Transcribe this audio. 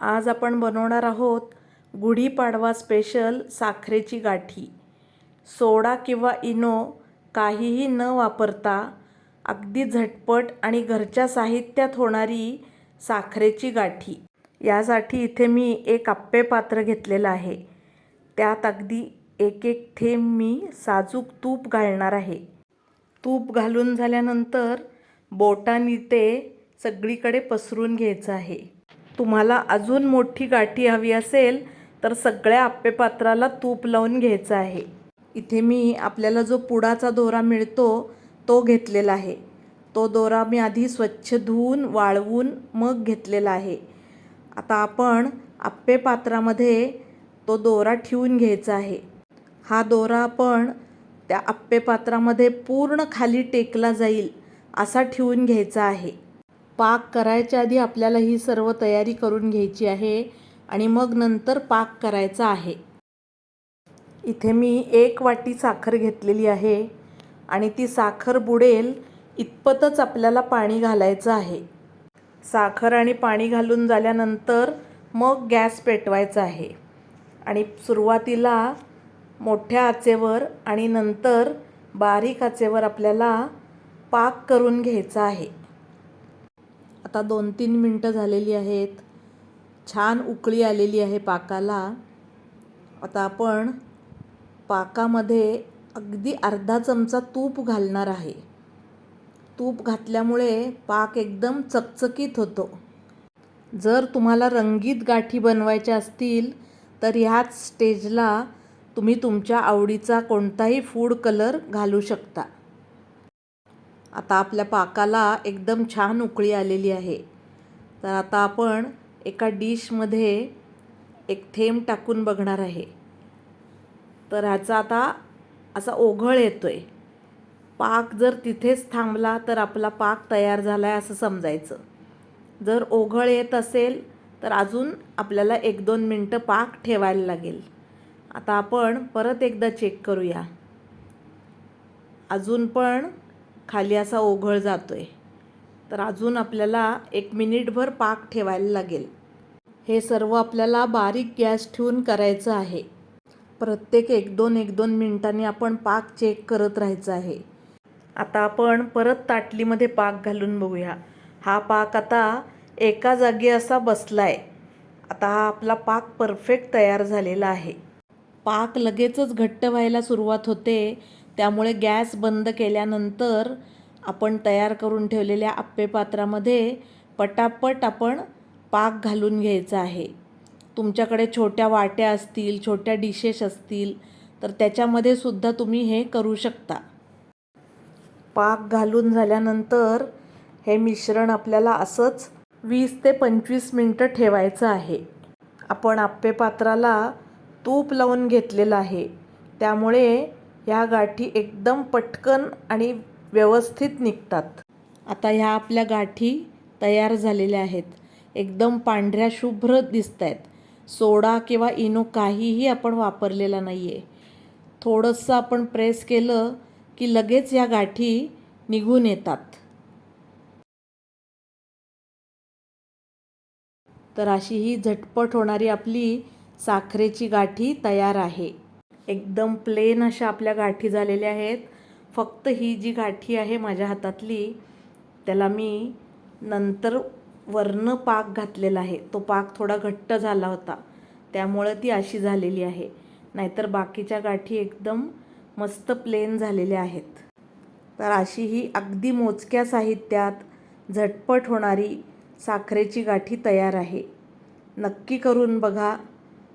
आज आपण बनवणार आहोत गुढीपाडवा स्पेशल साखरेची गाठी. सोडा किंवा इनो काहीही न वापरता अगदी झटपट आणि घरच्या साहित्यात होणारी साखरेची गाठी. यासाठी इथे मी एक आप्पे पात्र घेतलेलं आहे. त्यात अगदी एक एक थेंब मी साजूक तूप घालणार आहे. तूप घालून झाल्यानंतर बोटांनी ते सगळीकडे पसरून घ्यायचं आहे. तुम्हाला अजून मोठी गाठी हवी असेल तर सगळ्या आप्पेपात्राला तूप लावून घ्यायचं आहे. इथे मी आपल्याला जो पुडाचा दोरा मिळतो तो घेतलेला आहे. तो दोरा मी आधी स्वच्छ धुवून वाळवून मग घेतलेला आहे. आता आपण आप्पे पात्रामध्ये तो दोरा ठेवून घ्यायचा आहे. हा दोरा आपण त्या आप्पे पात्रामध्ये पूर्ण खाली टेकला जाईल असा ठेवून घ्यायचा आहे. पाक करायच्या आधी आपल्याला ही सर्व तयारी करून घ्यायची आहे आणि मग नंतर पाक करायचा आहे. इथे मी एक वाटी साखर घेतलेली आहे आणि ती साखर बुडेल इतपतच आपल्याला पाणी घालायचं आहे. साखर आणि पाणी घालून झाल्यानंतर मग गॅस पेटवायचा आहे आणि सुरुवातीला मोठ्या आचेवर आणि नंतर बारीक आचेवर आपल्याला पाक करून घ्यायचा आहे. आता दोन तीन मिनटं झालेली आहेत. छान उकळी आलेली आहे पाकाला. आता आपण पाकामध्ये अगदी अर्धा चमचा तूप घालणार आहे. तूप घातल्यामुळे पाक एकदम चकचकीत होतो. जर तुम्हाला रंगीत गाठी बनवायच्या असतील तर ह्याच स्टेजला तुम्ही तुमच्या आवडीचा कोणताही फूड कलर घालू शकता. आता आपल्या पाकाला एकदम छान उकळी आलेली आहे. तर आता आपण एका डिशमध्ये एक थेंब टाकून बघणार आहे. तर ह्याचा आता असा ओघळ येतो आहे पाक जर तिथेच थांबला तर आपला पाक तयार झाला आहे असं समजायचं. जर ओघळ येत असेल तर अजून आपल्याला एक दोन मिनटं पाक ठेवायला लागेल. आता आपण परत एकदा चेक करूया. अजून पण खाली असा ओघळ जातो आहे तर अजून आपल्याला एक मिनिटभर पाक ठेवायला लागेल. हे सर्व आपल्याला बारीक गॅस ठेवून करायचं आहे. प्रत्येक एक दोन एक दोन मिनिटांनी आपण पाक चेक करत राहायचं आहे. आता आपण परत ताटलीमध्ये पाक घालून बघूया. हा पाक आता एका जागी असा बसला आहे आता हा आपला पाक परफेक्ट तयार झालेला आहे. पाक लगेचच घट्ट व्हायला सुरुवात होते. त्यामुळे गॅस बंद केल्यानंतर आपण तयार करून ठेवलेल्या आप्पे पात्रामध्ये पटापट आपण पाक घालून घ्यायचा आहे. तुमच्याकडे छोट्या वाट्या असतील छोट्या डिशेस असतील तर त्याच्यामध्ये सुद्धा तुम्ही हे करू शकता. पाक घालून झाल्यानंतर हे मिश्रण आपल्याला असंच वीस ते पंचवीस मिनटं ठेवायचं आहे. आपण आप्पे पात्राला तूप लावून घेतलेलं आहे. त्यामुळे ह्या गाठी एकदम पटकन आणि व्यवस्थित निघतात. आता ह्या आपल्या गाठी तयार झालेल्या आहेत. एकदम पांढऱ्या शुभ्र दिसत आहेत सोडा किंवा इनो काहीही आपण वापरलेला नाही आहे थोडंसं आपण प्रेस केलं की लगेच ह्या गाठी निघून येतात. तर अशी ही झटपट होणारी आपली साखरेची गाठी तयार आहे. एकदम प्लेन अशा आपल्या गाठी झालेल्या आहेत. फक्त ही जी गाठी आहे माझ्या हातातली त्याला मी नंतर वरनं पाक घातलेला आहे. तो पाक थोडा घट्ट झाला होता. त्यामुळं ती अशी झालेली आहे. नाहीतर बाकीच्या गाठी एकदम मस्त प्लेन झालेल्या आहेत. तर अशी ही अगदी मोजक्या साहित्यात झटपट होणारी साखरेची गाठी तयार आहे. नक्की करून बघा.